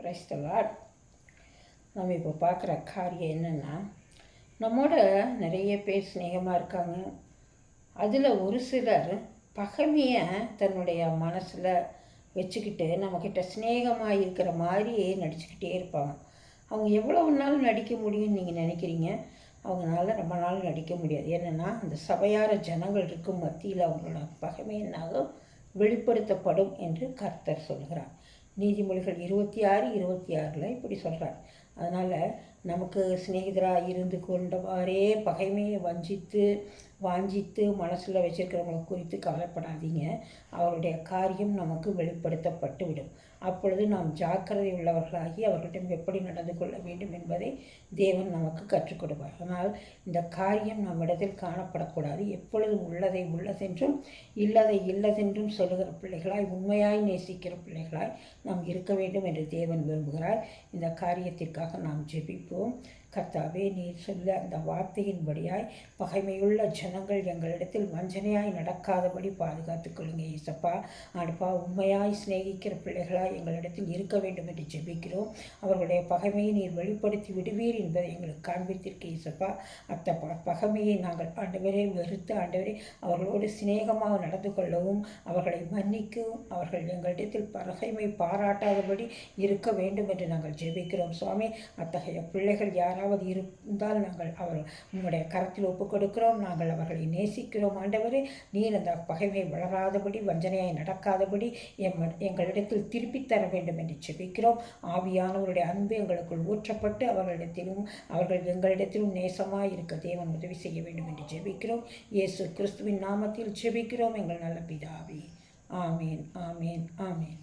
கிரைஸ்தலாட் நம்ம இப்போ பார்க்குற காரியம் என்னென்னா நம்மோட நிறைய பேர் சிநேகமாக இருக்காங்க. அதில் ஒரு சிலர் பகைமையை தன்னுடைய மனசில் வச்சுக்கிட்டு நம்மக்கிட்ட சிநேகமாக இருக்கிற மாதிரியே நடிச்சுக்கிட்டே இருப்பாங்க. அவங்க எவ்வளோ நாள் நடிக்க முடியும்னு நீங்கள் நினைக்கிறீங்க? அவங்களால ரொம்ப நாள் நடிக்க முடியாது. என்னென்னா அந்த சபையார ஜனங்கள் இருக்கும் மத்தியில் அவங்களோட பகைமை என்னாகும் வெளிப்படுத்தப்படும் என்று கர்த்தர் சொல்கிறார். நீதிமொழிகள் இருபத்தி ஆறு இருபத்தி ஆறில் இப்படி சொல்கிறார் அதனால் நமக்கு சிநேகிதராக இருந்து கொண்டவாறே பகைமையை வஞ்சித்து வாஞ்சித்து மனசில் வச்சிருக்கிறவங்களை குறித்து கவலைப்படாதீங்க. அவருடைய காரியம் நமக்கு வெளிப்படுத்தப்பட்டு விடும் அப்பொழுது நாம் ஜாக்கிரதை உள்ளவர்களாகி அவர்களிடம் எப்படி நடந்து கொள்ள வேண்டும் என்பதை தேவன் நமக்கு கற்றுக் கொடுப்பார் ஆனால் இந்த காரியம் நம்மிடத்தில் காணப்படக்கூடாது. எப்பொழுதும் உள்ளதை உள்ளதென்றும் இல்லதை இல்லதென்றும் சொல்லுகிற பிள்ளைகளாய் உண்மையாய் நேசிக்கிற பிள்ளைகளாய் நாம் இருக்க வேண்டும் என்று தேவன் விரும்புகிறார். இந்த காரியத்திற்காக நாம் ஜெபிப்போம். கர்த்தாவே நீர் சொல்ல அந்த வார்த்தையின்படியாய் பகைமையுள்ள ஜனங்கள் எங்களிடத்தில் வஞ்சனையாய் நடக்காதபடி பாதுகாத்துக் கொள்ளுங்க ஏசப்பா. அடுப்பா உண்மையாய் சிநேகிக்கிற பிள்ளைகளாய் எங்களிடத்தில் இருக்க வேண்டும் என்று ஜெபிக்கிறோம். அவர்களுடைய பகைமையை நீர் வெளிப்படுத்தி விடுவீர் என்பதை எங்களுக்கு காண்பித்திருக்க ஏசப்பா. அத்த பகைமையை நாங்கள் ஆண்டவரே வெறுத்து ஆண்டவரே அவர்களோடு சிநேகமாக நடந்து கொள்ளவும் அவர்களை மன்னிக்கவும் அவர்கள் எங்களிடத்தில் பகைமை பாராட்டாதபடி இருக்க வேண்டும் என்று நாங்கள் ஜெபிக்கிறோம். சுவாமி அத்தகைய பிள்ளைகள் யாராவது இருந்தால் நாங்கள் அவர் உங்களுடைய கரத்தில் ஒப்புக் கொடுக்கிறோம் நாங்கள் அவர்களை நேசிக்கிறோம். ஆண்டவரே நீர் அந்த பகைமை வளராதபடி வஞ்சனையாய் நடக்காதபடி எம் எங்களிடத்தில் திருப்பித் தர வேண்டும் என்று செபிக்கிறோம் ஆவியானவருடைய அன்பு எங்களுக்குள் ஊற்றப்பட்டு அவர்களிடத்திலும் அவர்கள் எங்களிடத்திலும் நேசமாக இருக்க தேவன் உதவி செய்ய வேண்டும் என்று ஜெபிக்கிறோம். இயேசு கிறிஸ்துவின் நாமத்தில் ஜெபிக்கிறோம். எங்கள் நல்ல பிதாவி ஆமீன் ஆமீன் ஆமீன்.